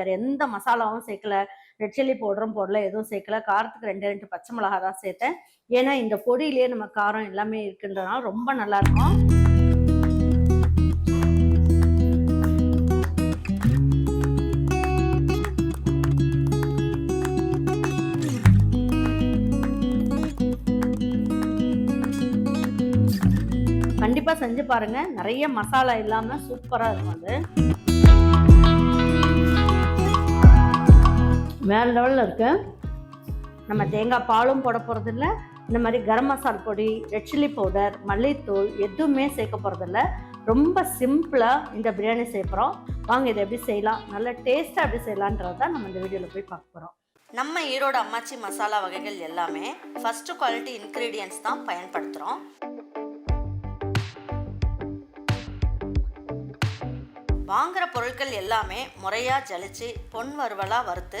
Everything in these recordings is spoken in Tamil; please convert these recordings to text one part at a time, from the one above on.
வேற எந்த மசாலாவும் சேர்க்கல. ரெட் சில்லி பவுடரும் போடல எதுவும் சேர்க்கல. காரத்துக்கு ரெண்டு ரெண்டு பச்சை மிளகா தான் சேர்த்தேன். ஏன்னா இந்த பொடியிலேயே நம்ம காரம் எல்லாமே இருக்குன்றதுனால ரொம்ப நல்லா இருக்கும். கண்டிப்பா செஞ்சு பாருங்க. நிறைய மசாலா இல்லாம சூப்பரா இருக்கும் அது. வேறு லெவலில் இருக்கு. நம்ம தேங்காய் பாலும் போட போகிறதில்ல இந்த மாதிரி கரம் மசால் பொடி ரெட் சில்லி பவுடர் மல்லித்தூள் எதுவுமே சேர்க்க போகிறதில்ல ரொம்ப சிம்பிளாக இந்த பிரியாணி செய்ய வாங்க இதை எப்படி செய்யலாம்? நல்ல டேஸ்ட்டாக எப்படி செய்யலான்றது தான் நம்ம இந்த வீடியோவில் போய் பார்க்க போகிறோம் நம்ம ஈரோடு அம்மாச்சி மசாலா வகைகள் எல்லாமே ஃபஸ்ட்டு குவாலிட்டி இன்க்ரீடியன்ஸ் தான் பயன்படுத்துகிறோம் வாங்குகிற பொருட்கள் எல்லாமே முறையாக ஜலிச்சு பொன் வறுவலாக வறுத்து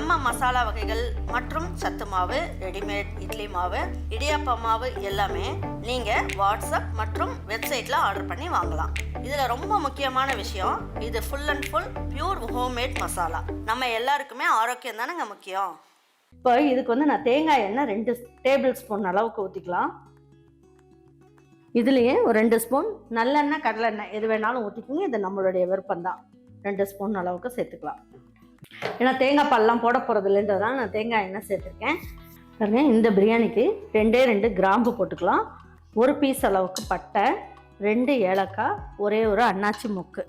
நம்ம மசாலா வகைகள் மற்றும் சத்து மாவு ரெடிமேட் இட்லி மாவு இடியாப்ப மாவு எல்லாமே நீங்கள் வாட்ஸ்அப் மற்றும் வெப்சைட்டில் ஆர்டர் பண்ணி வாங்கலாம். இதில் ரொம்ப முக்கியமான விஷயம் இது full and full pure homemade masala. நம்ம எல்லாருக்குமே ஆரோக்கியம் தானேங்க முக்கியம்? இப்போ இதுக்கு வந்து நான் தேங்காய் எண்ணெய் ரெண்டு டேபிள் ஸ்பூன் அளவுக்கு ஊற்றிக்கலாம் இதுலேயே ஒரு ரெண்டு ஸ்பூன் நல்லெண்ணெய் கடலெண்ணெய் எது வேணாலும் ஊற்றிக்கோங்க இது நம்மளுடைய விருப்பம் தான் ரெண்டு ஸ்பூன் அளவுக்கு சேர்த்துக்கலாம். ஏன்னா தேங்காய் பால்லாம் போட போகிறது தான் நான் தேங்காய் எண்ணெய் சேர்த்துருக்கேன். பாருங்க இந்த பிரியாணிக்கு ரெண்டே ரெண்டு கிராம்பு போட்டுக்கலாம். ஒரு பீஸ் அளவுக்கு பட்டை ரெண்டு ஏலக்காய் ஒரே ஒரு அன்னாச்சி மொக்கு.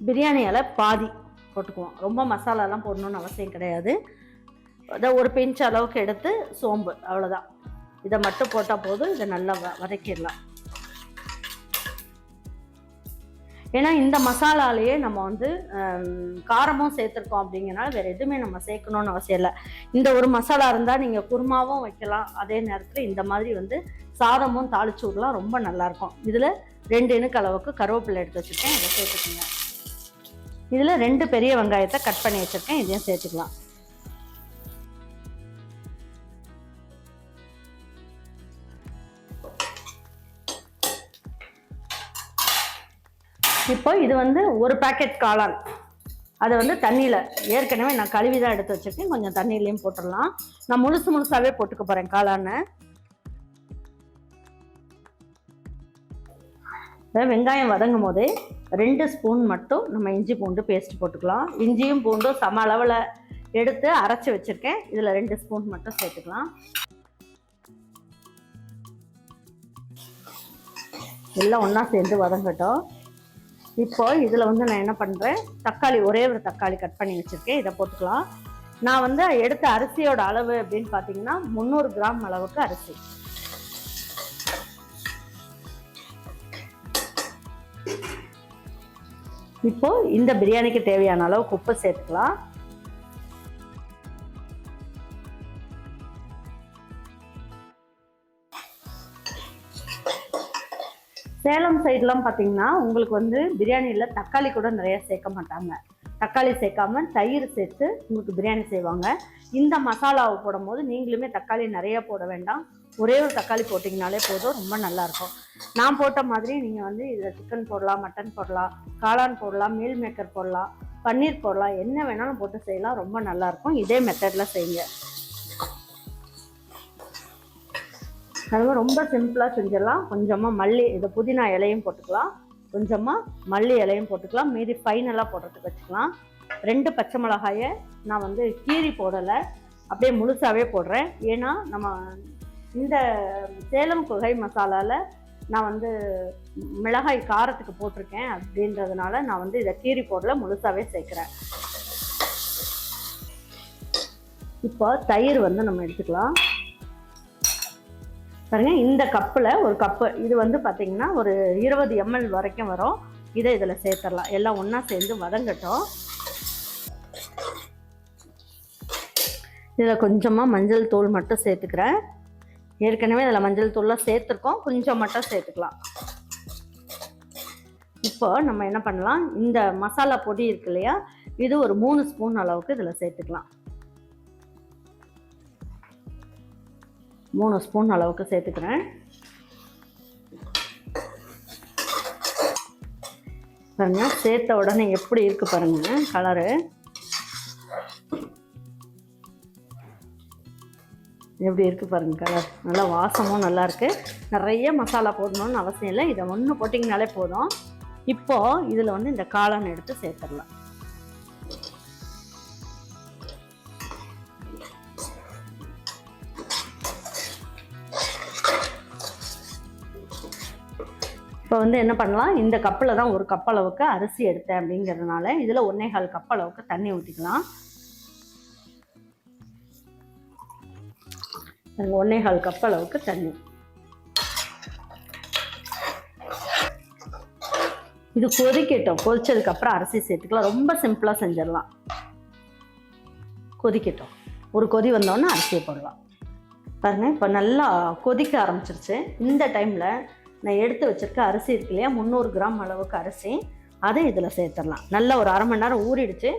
பிரியாணி இலை பாதி போட்டுக்குவோம். ரொம்ப மசாலாலாம் போடணும்னு அவசியம் கிடையாது. அதை ஒரு பிஞ்ச் அளவுக்கு எடுத்து சோம்பு அவ்வளோதான் இதை மட்டும் போட்டால் போதும். இதை நல்லா வ வதக்கிடலாம் ஏன்னா இந்த மசாலாலேயே நம்ம வந்து காரமும் சேர்த்துருக்கோம் அப்படிங்கிறனால வேறு எதுவுமே நம்ம சேர்க்கணும்னு அவசியம் இல்லை. இந்த ஒரு மசாலா இருந்தால் நீங்கள் குருமாவும் வைக்கலாம். அதே நேரத்தில் இந்த மாதிரி வந்து சாதமும் தாளிச்சு விடலாம் ரொம்ப நல்லாயிருக்கும். இதில் ரெண்டு இனுக்கு அளவுக்கு கருவேப்பிலை எடுத்து வச்சுருக்கேன். இதை சேர்த்துக்கோங்க. இதில் ரெண்டு பெரிய வெங்காயத்தை கட் பண்ணி வச்சுருக்கேன். இதையும் சேர்த்துக்கலாம். இப்போ இது வந்து ஒரு பேக்கெட் காளான். அதை வந்து தண்ணியில் ஏற்கனவே நான் கழுவி தான் எடுத்து வச்சுருக்கேன். கொஞ்சம் தண்ணியிலையும் போட்டுடலாம். நான் முழுசு முழுசாகவே போட்டுக்க போகிறேன் காளானை. வெங்காயம் வதங்கும் போதே ரெண்டு ஸ்பூன் மட்டும் நம்ம இஞ்சி பூண்டு பேஸ்ட் போட்டுக்கலாம். இஞ்சியும் பூண்டும் சம அளவில் எடுத்து அரைச்சி வச்சுருக்கேன். இதில் ரெண்டு ஸ்பூன் மட்டும் சேர்த்துக்கலாம். எல்லாம் ஒன்றா சேர்ந்து வதங்கட்டும். இப்போ இதில் வந்து நான் என்ன பண்ணுறேன் தக்காளி ஒரே ஒரு தக்காளி கட் பண்ணி வச்சுருக்கேன். இதை போட்டுக்கலாம். நான் வந்து எடுத்த அரிசியோட அளவு அப்படின்னு பார்த்தீங்கன்னா முந்நூறு கிராம் அளவுக்கு அரிசி. இப்போ இந்த பிரியாணிக்கு தேவையான அளவுக்கு உப்பு சேர்த்துக்கலாம். சேலம் சைட்லாம் பார்த்தீங்கன்னா உங்களுக்கு வந்து பிரியாணியில் தக்காளி கூட நிறைய சேர்க்க மாட்டாங்க. தக்காளி சேர்க்காம தயிர் சேர்த்து உங்களுக்கு பிரியாணி செய்வாங்க. இந்த மசாலாவை போடும்போது நீங்களுமே தக்காளி நிறைய போட வேண்டாம். ஒரே ஒரு தக்காளி போட்டிங்கனாலே போதும் ரொம்ப நல்லாயிருக்கும் நான் போட்ட மாதிரி நீங்கள் வந்து இதில் சிக்கன் போடலாம் மட்டன் போடலாம் காளான் போடலாம் மீல் மேக்கர் போடலாம் பன்னீர் போடலாம் என்ன வேணாலும் போட்டு செய்யலாம் ரொம்ப நல்லாயிருக்கும் இதே மெத்தடில் செய்யுங்க. அதுவும் ரொம்ப சிம்பிளாக செஞ்சிடலாம். கொஞ்சமாக மல்லி இது புதினா இலையும் போட்டுக்கலாம். கொஞ்சமாக மல்லி இலையும் போட்டுக்கலாம். மீதி ஃபைனலாக போடுறதுக்கு வச்சுக்கலாம். ரெண்டு பச்சை மிளகாயை நான் வந்து கீரி போடலை. அப்படியே முழுசாகவே போடுறேன். ஏன்னா நம்ம இந்த சேலம் குகை மசாலாவில் நான் வந்து மிளகாய் காரத்துக்கு போட்டிருக்கேன் அப்படின்றதுனால நான் வந்து இதை கீரி போடல முழுசாகவே சேர்க்குறேன். இப்போ தயிர் வந்து நம்ம எடுத்துக்கலாம். பாருங்க இந்த கப்பில் ஒரு கப்பு இது வந்து பார்த்தீங்கன்னா ஒரு இருபது எம்எல் வரைக்கும் வரும். இதை இதில் சேர்த்துடலாம். எல்லாம் ஒன்றா சேர்ந்து வதங்கட்டும். இதில் கொஞ்சமாக மஞ்சள் தூள் மட்டும் சேர்த்துக்கிறேன். ஏற்கனவே இதில் மஞ்சள் தூள்லாம் சேர்த்துருக்கோம். கொஞ்சம் மட்டும் சேர்த்துக்கலாம். இப்போ இப்போ நம்ம என்ன பண்ணலாம்? இந்த மசாலா பொடி இருக்கு இல்லையா? இது ஒரு மூணு ஸ்பூன் அளவுக்கு இதில் சேர்த்துக்கலாம். மூணு ஸ்பூன் அளவுக்கு சேர்த்துக்கிறேன். பாருங்க சேர்த்த உடனே எப்படி இருக்குது பாருங்கள் கலரு எப்படி இருக்குது பாருங்கள் கலர் நல்லா வாசமும் நல்லாயிருக்கு நிறைய மசாலா போடணும்னு அவசியம் இல்லை. இதை ஒன்று போட்டிங்கனாலே போதும். இப்போ இதில் வந்து இந்த காளான் எடுத்து சேர்த்துடலாம். இப்போ வந்து என்ன பண்ணலாம்? இந்த கப்பில் தான் ஒரு கப் அளவுக்கு அரிசி எடுத்தேன் அப்படிங்கிறதுனால இதில் ஒன்றே கால் கப் அளவுக்கு தண்ணி ஊற்றிக்கலாம் ஒன்றே கால் கப் அளவுக்கு தண்ணி. இது கொதிக்கட்டும். கொதிச்சதுக்கு அப்புறம் அரிசி சேர்த்துக்கலாம். ரொம்ப சிம்பிளாக செஞ்சிடலாம். கொதிக்கட்டும். ஒரு கொதி வந்தோடனே அரிசியை போடலாம். பாருங்க இப்போ நல்லா கொதிக்க ஆரம்பிச்சிருச்சு. இந்த டைமில் நான் எடுத்து வச்சிருக்க அரிசி இருக்கு இல்லையா? முந்நூறு கிராம் அளவுக்கு அரிசி. அதை இதில் சேர்த்துடலாம். நல்லா ஒரு அரை மணி நேரம் ஊறிடுச்சு.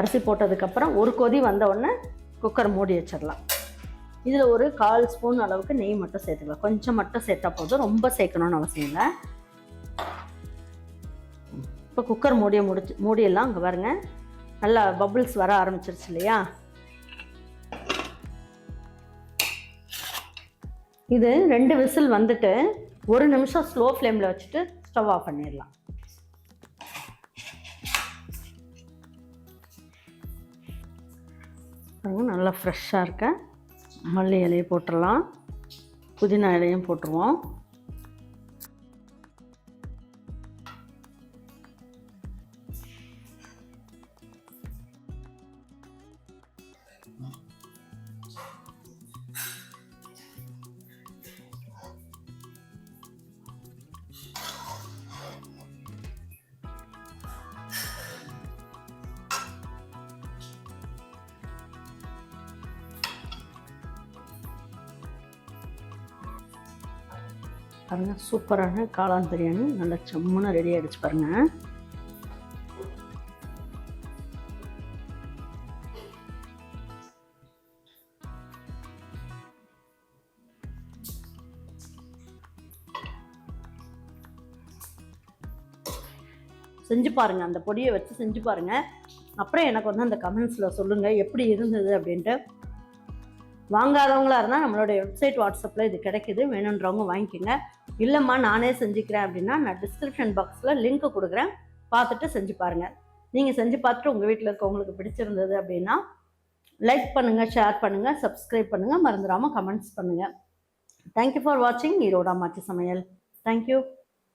அரிசி போட்டதுக்கப்புறம் ஒரு கொதி வந்த உடனே குக்கர் மூடி வச்சிடலாம். இதில் ஒரு கால் ஸ்பூன் அளவுக்கு நெய் மட்டும் சேர்த்துக்கலாம். கொஞ்சம் மட்டும் சேர்த்தா போதும். ரொம்ப சேர்க்கணும்னு அவசியம் இல்லை. இப்போ குக்கர் மூடிய முடிச்சு மூடியெல்லாம் அங்கே பாருங்க. நல்லா பபிள்ஸ் வர ஆரம்பிச்சிருச்சு இல்லையா? இது ரெண்டு விசில் வந்துட்டு ஒரு நிமிஷம் ஸ்லோ ஃப்ளேமில் வச்சுட்டு ஸ்டவ் ஆஃப் பண்ணிடலாம். நல்லா ஃப்ரெஷ்ஷாக இருக்க. மல்லி இலையை போட்டுடலாம். புதினா இலையும் போட்டுருவோம். பாருங்கள் சூப்பரான காளான் பிரியாணி. நல்லா செம்முன்னு ரெடி ஆகிடுச்சு பாருங்கள் செஞ்சு பாருங்கள் அந்த பொடியை வச்சு செஞ்சு பாருங்கள் அப்புறம் எனக்கு வந்து அந்த கமெண்ட்ஸில் சொல்லுங்கள் எப்படி இருந்தது அப்படின்ட்டு. வாங்காதவங்களா இருந்தால் நம்மளுடைய வெப்சைட் வாட்ஸ்அப்பில் இது கிடைக்குது. வேணுன்றவங்க வாங்கிக்கோங்க. இல்லைம்மா நானே செஞ்சுக்கிறேன் அப்படின்னா நான் டிஸ்கிரிப்ஷன் பாக்ஸில் லிங்க் கொடுக்குறேன். பார்த்துட்டு செஞ்சு பாருங்கள் நீங்கள் செஞ்சு பார்த்துட்டு உங்கள் வீட்டில் இருக்கவங்களுக்கு பிடிச்சிருந்தது அப்படின்னா லைக் பண்ணுங்கள் ஷேர் பண்ணுங்கள் சப்ஸ்கிரைப் பண்ணுங்கள் மறந்துடாமல் கமெண்ட்ஸ் பண்ணுங்கள் தேங்க்யூ ஃபார் வாட்சிங் ஈரோடா மாற்றி சமையல். தேங்க்யூ